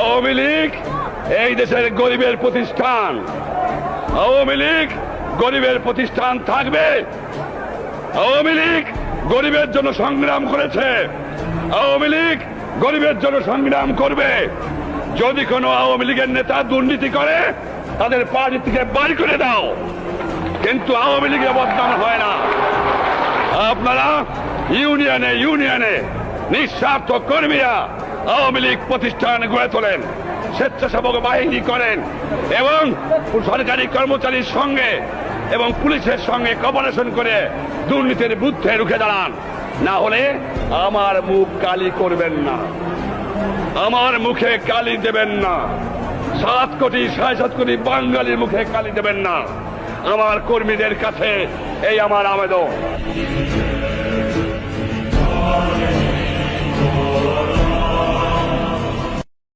আওয়ামী লীগ এই দেশের গরিবের প্রতিষ্ঠান। আওয়ামী লীগ গরিবের প্রতিষ্ঠান থাকবে। আওয়ামী লীগ গরিবের জন্য সংগ্রাম করেছে। আওয়ামী লীগ গরিবের জন্য সংগ্রাম করবে। যদি কোনো আওয়ামী লীগের নেতা দুর্নীতি করে, তাদের পার্টি থেকে বাড়ি করে দাও। কিন্তু আওয়ামী লীগে বদনাম হয় না। আপনারা ইউনিয়নে ইউনিয়নে নিঃস্বার্থ কর্মীরা আওয়ামী লীগ প্রতিষ্ঠান গড়ে তোলেন, স্বেচ্ছাসেবক বাহিনী করেন এবং সরকারি কর্মচারীর সঙ্গে এবং পুলিশের সঙ্গে কপারেশন করে দুর্নীতির বুদ্ধে রুখে দাঁড়ান। না হলে আমার মুখ কালি করবেন না। আমার মুখে কালি দেবেন না। সাত কোটি, সাড়ে সাত কোটি বাঙালির মুখে কালি দেবেন না। আমার কর্মীদের কাছে এই আমার আবেদন।